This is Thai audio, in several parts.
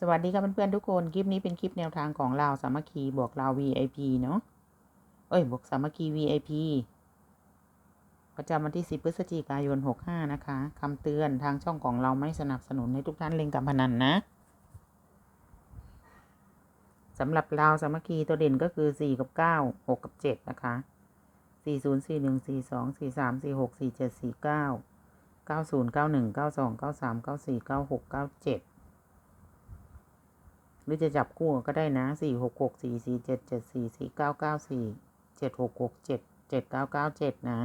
สวัสดีค่ะเพื่อนๆทุกคน คลิปนี้เป็นคลิปแนวทางของเราสามัคคีบวกเราว VIP เนาะเอ้ยบวกสามัคคี VIP ประจำวันที่ 10 พฤศจิกายน 65 นะคะคำเตือนทางช่องของเราไม่สนับสนุนให้ทุกท่านเล่นการพนันนะสำหรับเราสามัคคีตัวเด่นก็คือ 4 กับ 9 6 กับ 7 นะคะ 40 41 42 43 46 47 49 90 91 92 93 94 96 97 หรือจะจับคู่ก็ได้นะสี่หกหกสี่สี่เจ็ดเจ็ดสี่สี่เก้าเก้าสี่เจ็ดหกหกเจ็ดเจ็ดเก้าเก้าเจ็ดนะ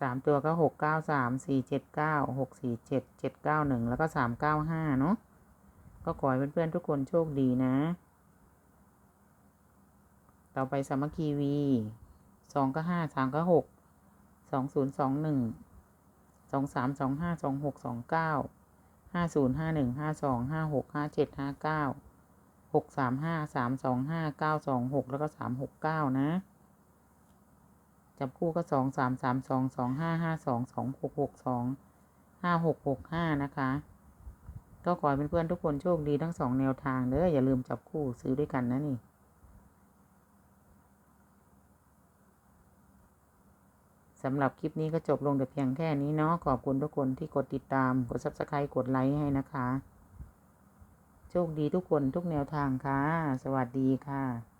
สามตัวก็หกเก้าสามสี่เจ็ดเก้าหกสี่เจ็ดเจ็ดเก้าหนึ่งแล้วก็สามเก้าห้าเนาะก็ขอให้เพื่อนๆทุกคนโชคดีนะ ต่อไปสามัคคีวีสองก็ห้าสามก็หกสองศูนย์สองหนึ่งสองสามสองห้าสองหกสองเก้า ห้าศูนย์ห้าหนึ่งห้าสองห้าหกห้าเจ็ดห้าเก้าหกสามห้าสามสองห้าเก้าสองหกแล้วก็สามหกเก้านะจับคู่ก็สองสามสามสองสองห้าห้าสองสองหกหกสองห้าหกหกห้านะคะ ก็ขอให้เพื่อนๆทุกคนโชคดีทั้งสองแนวทางเด้ออย่าลืมจับคู่ซื้อด้วยกันนะนี่ สำหรับคลิปนี้ก็จบลงแต่เพียงแค่นี้เนาะขอบคุณทุกคนที่กดติดตาม กด subscribe กดไลค์ให้นะคะ โชคดีทุกคนทุกแนวทางค่ะ สวัสดีค่ะ